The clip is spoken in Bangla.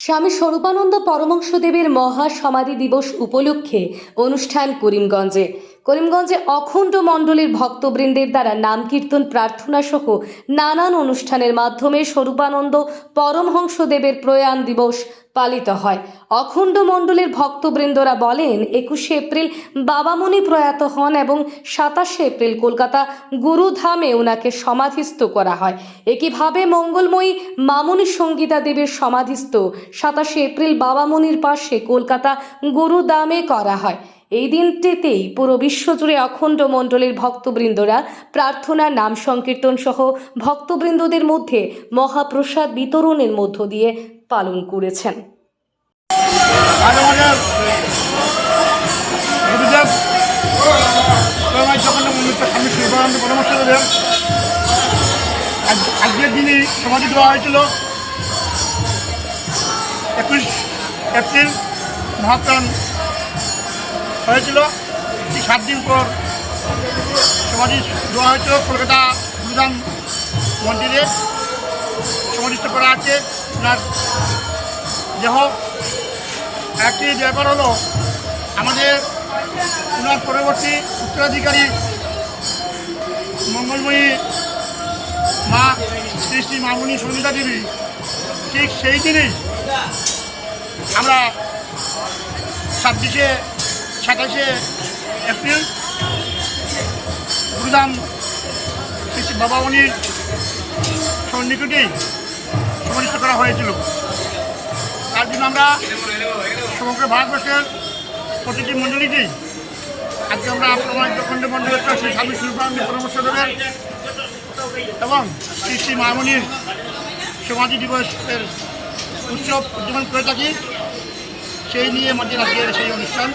স্বামী স্বরূপানন্দ পরমংশদেবের মহা সমাধি দিবস উপলক্ষে অনুষ্ঠান করিমগঞ্জে। করিমগঞ্জে অখণ্ড মণ্ডলের ভক্তবৃন্দের দ্বারা নাম কীর্তন প্রার্থনা সহ নানান অনুষ্ঠানের মাধ্যমে স্বরূপানন্দ পরমহংসদেবের প্রয়াণ দিবস পালিত হয়। অখণ্ড মণ্ডলের ভক্তবৃন্দরা বলেন, একুশে এপ্রিল বাবামণি প্রয়াত হন এবং সাতাশে এপ্রিল কলকাতা গুরুধামে ওনাকে সমাধিস্থ করা হয়। একইভাবে মঙ্গলময়ী মামনি সঙ্গীতা দেবীর সমাধিস্থ সাতাশে এপ্রিল বাবামণির পাশে কলকাতা গুরুদামে করা হয়। এই দিনটিতেই পুরো বিশ্বজুড়ে অখণ্ড মণ্ডলের ভক্তবৃন্দরা প্রার্থনা, নাম সংকীর্তন সহ ভক্তবৃন্দদের মধ্যে মহাপ্রসাদ বিতরণের মধ্য দিয়ে পালন করেছেন। আজকের দিনে সমাধি দেওয়া হয়েছিল। একুশ এপ্রিল মহাপ্রাণ হয়েছিল। সাত দিন পর সমাধি দেওয়া হয়েছিল কলকাতা গুরুধাম মন্দিরে। সমাধিস্থ করা আছে। ওনার দেহ। একটি ব্যাপার হলো, আমাদের ওনার পরবর্তী উত্তরাধিকারী মঙ্গলময়ী মা, শ্রী শ্রী মামুনি সঙ্গীতা দেবী, ঠিক সেই দিনেই আমরা ছাব্বিশে সাতাশে এপ্রিল গুরুদাম বাবামণির সন্নিকটেই সমাধিস্থ করা হয়েছিল। তার জন্য আমরা সমগ্র ভারতবর্ষের প্রতিটি মণ্ডলীতেই আজকে আমরা আপনার যখন মন্ডলের শ্রী স্বামী শিল্পানন্দ পরামর্শ দেবেন এবং শ্রী শ্রী মামনির সমাধি দিবসের উৎসব উদযাপন করে থাকি। সেই নিয়ে আমাদের আজকের সেই অনুষ্ঠান।